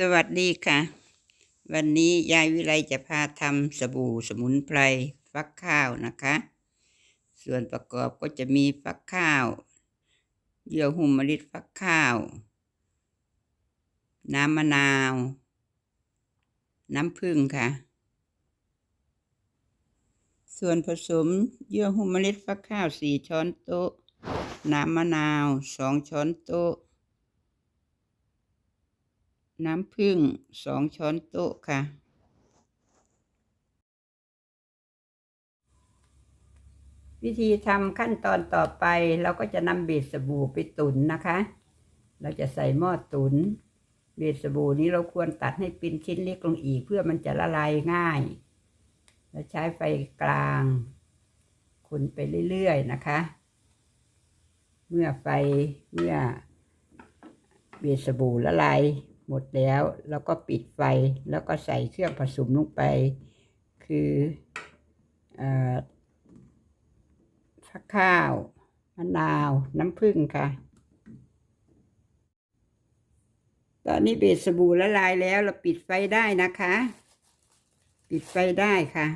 สวัสดีค่ะ วันนี้ยายวิไลจะพาทำสบู่สมุนไพรฟักข้าวนะคะ ส่วนประกอบก็จะมีฟักข้าวเยื่อหุ้มมะลิฟักข้าว น้ำมะนาว น้ำผึ้งค่ะ ส่วนผสมเยื่อหุ้มเมล็ดฟักข้าวสี่ช้อนโต๊ะ น้ำมะนาวสองช้อนโต๊ะ น้ำผึ้งสองช้อนโต๊ะค่ะ วิธีทำขั้นตอนต่อไปเราก็จะนำเบสสบู่ไปตุ๋นนะคะ เราจะใส่หม้อตุน๋นเบสสบู่นี้เราควรตัดให้เป็นชิ้นเล็กลงอีกเพื่อมันจะละลายง่าย เราใช้ไฟกลางคนไปเรื่อยๆนะคะ เมื่อไฟเมื่อเบสบู่ละลาย หมดแล้วเราก็ปิดไฟแล้วก็ใส่เครื่องผสมลงไป คืออฟักข้าวมะนาวน้ำผึ้งค่ะ ตอนนี้เบสสบู่ละลายแล้วเราปิดไฟได้นะคะ ปิดไฟได้ค่ะ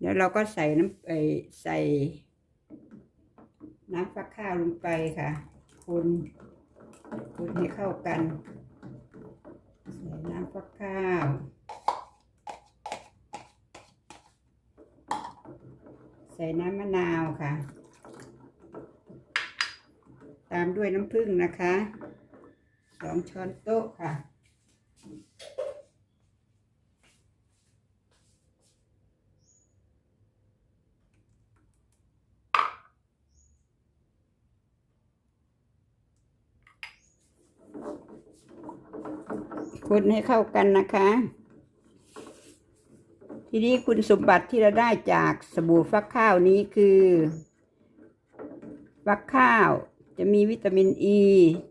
แล้วเราก็ใส่น้ำไอใส่น้ำฟักข้าวลงไปค่ะ คน คนให้เข้ากัน ใส่น้ำฟักข้าวใส่น้ำมะนาวค่ะ ตามด้วยน้ำผึ้งนะคะ สองช้อนโต๊ะค่ะ คนให้เข้ากันนะคะ ทีนี้คุณสมบัติที่เราได้จากสบู่ฟักข้าวนี้คือ ฟักข้าวจะมีวิตามินอ e, ี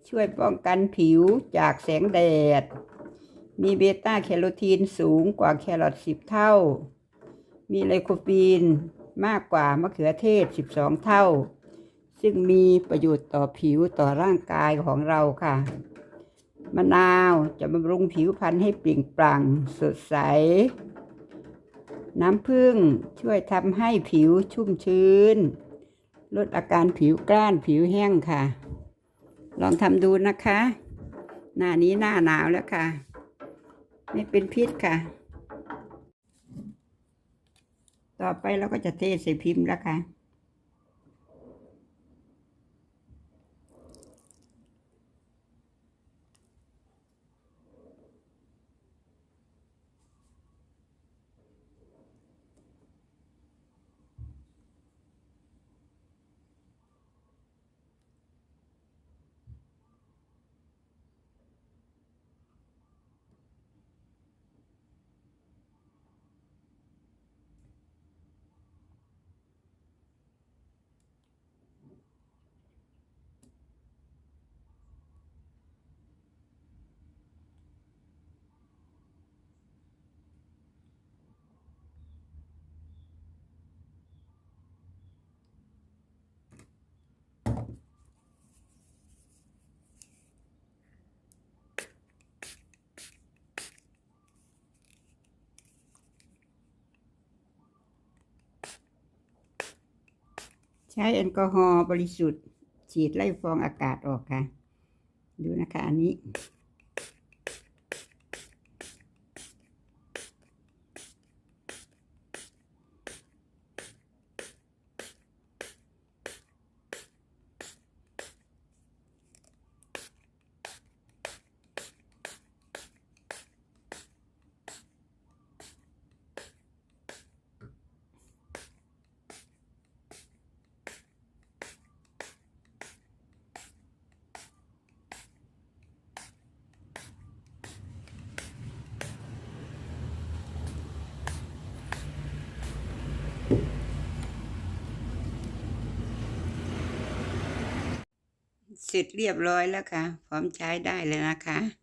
ช่วยป้องกันผิวจากแสงแดด มีเบต้าแคโรทีนสูงกว่าแครอทสิบเท่า มีไลโคปีนมากกว่ามะเขือเทศสิบสองเท่า ซึ่งมีประโยชน์ต่อผิวต่อร่างกายของเราค่ะ มะนาวจะบำรุงผิวพรรณให้เปล่งปลั่งสดใส น้ำผึ้งช่วยทำให้ผิวชุ่มชื้น ลดอาการผิวกล้านผิวแห้งค่ะ ลองทำดูนะคะ หน้านี้หน้าหนาวแล้วค่ะ ไม่เป็นพิษค่ะ ต่อไปเราก็จะเทใส่พิมพ์แล้วค่ะ ใช้แอลกอฮอล์บริสุทธิ์ ฉีดไล่ฟองอากาศออกค่ะ ดูนะคะอันนี้ เสร็จเรียบร้อยแล้วค่ะ พร้อมใช้ได้เลยนะคะ